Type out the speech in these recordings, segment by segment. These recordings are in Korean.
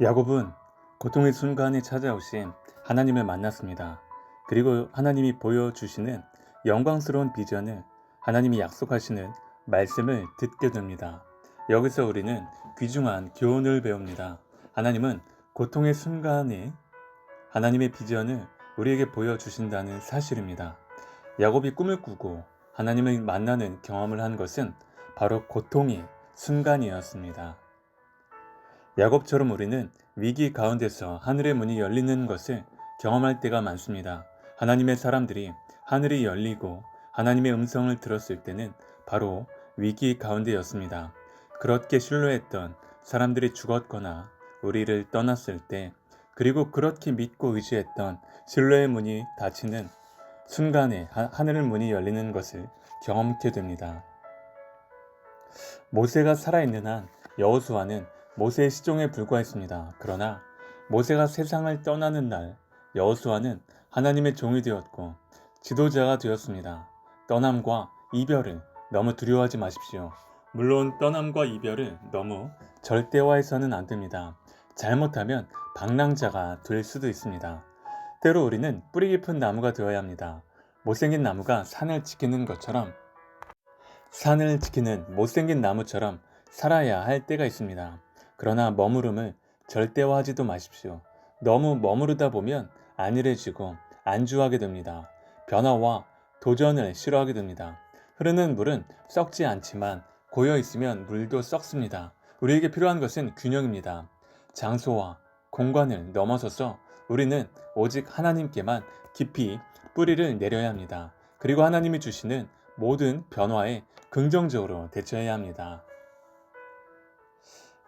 야곱은 고통의 순간에 찾아오신 하나님을 만났습니다. 그리고 하나님이 보여주시는 영광스러운 비전을 하나님이 약속하시는 말씀을 듣게 됩니다. 여기서 우리는 귀중한 교훈을 배웁니다. 하나님은 고통의 순간에 하나님의 비전을 우리에게 보여주신다는 사실입니다. 야곱이 꿈을 꾸고 하나님을 만나는 경험을 한 것은 바로 고통의 순간이었습니다. 야곱처럼 우리는 위기 가운데서 하늘의 문이 열리는 것을 경험할 때가 많습니다. 하나님의 사람들이 하늘이 열리고 하나님의 음성을 들었을 때는 바로 위기 가운데였습니다. 그렇게 신뢰했던 사람들이 죽었거나 우리를 떠났을 때 그리고 그렇게 믿고 의지했던 신뢰의 문이 닫히는 순간에 하- 하늘의 문이 열리는 것을 경험케 됩니다. 모세가 살아있는 한 여호수아는 모세의 시종에 불과했습니다. 그러나 모세가 세상을 떠나는 날 여호수아는 하나님의 종이 되었고 지도자가 되었습니다. 떠남과 이별을 너무 두려워하지 마십시오. 물론 떠남과 이별을 너무 절대화해서는 안 됩니다. 잘못하면 방랑자가 될 수도 있습니다. 때로 우리는 뿌리 깊은 나무가 되어야 합니다. 못생긴 나무가 산을 지키는 것처럼 산을 지키는 못생긴 나무처럼 살아야 할 때가 있습니다. 그러나 머무름을 절대화하지도 마십시오. 너무 머무르다 보면 안일해지고 안주하게 됩니다. 변화와 도전을 싫어하게 됩니다. 흐르는 물은 썩지 않지만 고여 있으면 물도 썩습니다. 우리에게 필요한 것은 균형입니다. 장소와 공간을 넘어서서 우리는 오직 하나님께만 깊이 뿌리를 내려야 합니다. 그리고 하나님이 주시는 모든 변화에 긍정적으로 대처해야 합니다.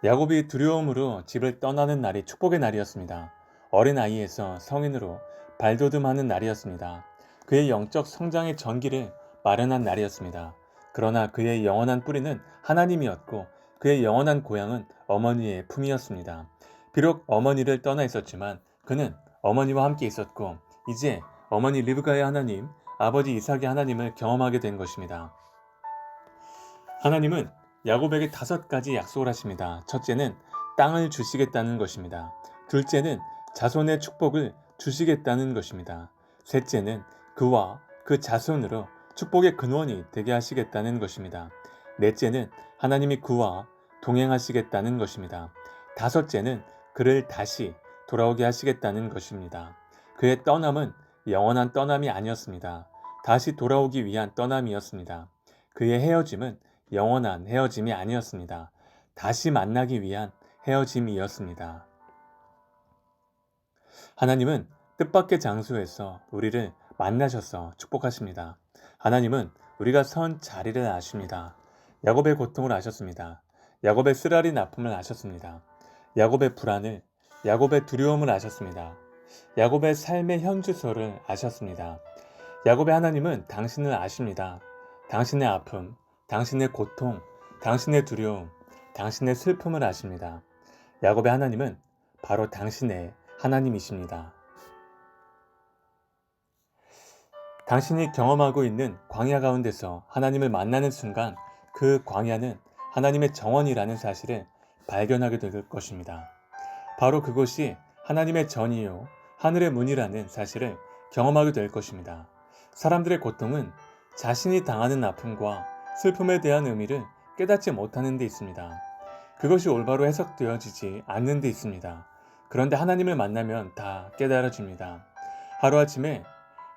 야곱이 두려움으로 집을 떠나는 날이 축복의 날이었습니다. 어린 아이에서 성인으로 발돋움하는 날이었습니다. 그의 영적 성장의 전기를 마련한 날이었습니다. 그러나 그의 영원한 뿌리는 하나님이었고 그의 영원한 고향은 어머니의 품이었습니다. 비록 어머니를 떠나 있었지만 그는 어머니와 함께 있었고 이제 어머니 리브가의 하나님, 아버지 이삭의 하나님을 경험하게 된 것입니다. 하나님은 야곱에게 다섯 가지 약속을 하십니다. 첫째는 땅을 주시겠다는 것입니다. 둘째는 자손의 축복을 주시겠다는 것입니다. 셋째는 그와 그 자손으로 축복의 근원이 되게 하시겠다는 것입니다. 넷째는 하나님이 그와 동행하시겠다는 것입니다. 다섯째는 그를 다시 돌아오게 하시겠다는 것입니다. 그의 떠남은 영원한 떠남이 아니었습니다. 다시 돌아오기 위한 떠남이었습니다. 그의 헤어짐은 영원한 헤어짐이 아니었습니다. 다시 만나기 위한 헤어짐이었습니다. 하나님은 뜻밖의 장소에서 우리를 만나셔서 축복하십니다. 하나님은 우리가 선 자리를 아십니다. 야곱의 고통을 아셨습니다. 야곱의 쓰라린 아픔을 아셨습니다. 야곱의 불안을, 야곱의 두려움을 아셨습니다. 야곱의 삶의 현주소를 아셨습니다. 야곱의 하나님은 당신을 아십니다. 당신의 아픔, 당신의 고통, 당신의 두려움, 당신의 슬픔을 아십니다. 야곱의 하나님은 바로 당신의 하나님이십니다. 당신이 경험하고 있는 광야 가운데서 하나님을 만나는 순간 그 광야는 하나님의 정원이라는 사실을 발견하게 될 것입니다. 바로 그곳이 하나님의 전이요, 하늘의 문이라는 사실을 경험하게 될 것입니다. 사람들의 고통은 자신이 당하는 아픔과 슬픔에 대한 의미를 깨닫지 못하는 데 있습니다. 그것이 올바로 해석되어지지 않는 데 있습니다. 그런데 하나님을 만나면 다 깨달아집니다. 하루아침에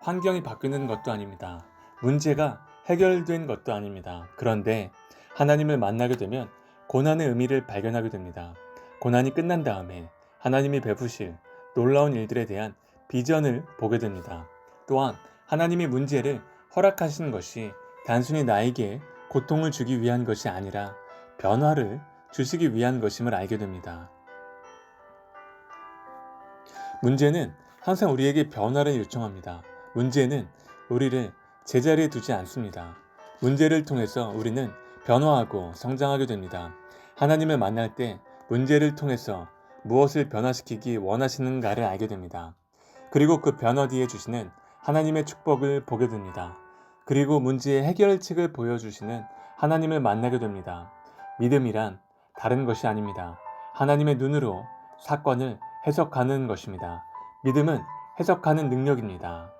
환경이 바뀌는 것도 아닙니다. 문제가 해결된 것도 아닙니다. 그런데 하나님을 만나게 되면 고난의 의미를 발견하게 됩니다. 고난이 끝난 다음에 하나님이 베푸실 놀라운 일들에 대한 비전을 보게 됩니다. 또한 하나님이 문제를 허락하신 것이 단순히 나에게 고통을 주기 위한 것이 아니라 변화를 주시기 위한 것임을 알게 됩니다. 문제는 항상 우리에게 변화를 요청합니다. 문제는 우리를 제자리에 두지 않습니다. 문제를 통해서 우리는 변화하고 성장하게 됩니다. 하나님을 만날 때 문제를 통해서 무엇을 변화시키기 원하시는가를 알게 됩니다. 그리고 그 변화 뒤에 주시는 하나님의 축복을 보게 됩니다. 그리고 문제의 해결책을 보여주시는 하나님을 만나게 됩니다. 믿음이란 다른 것이 아닙니다. 하나님의 눈으로 사건을 해석하는 것입니다. 믿음은 해석하는 능력입니다.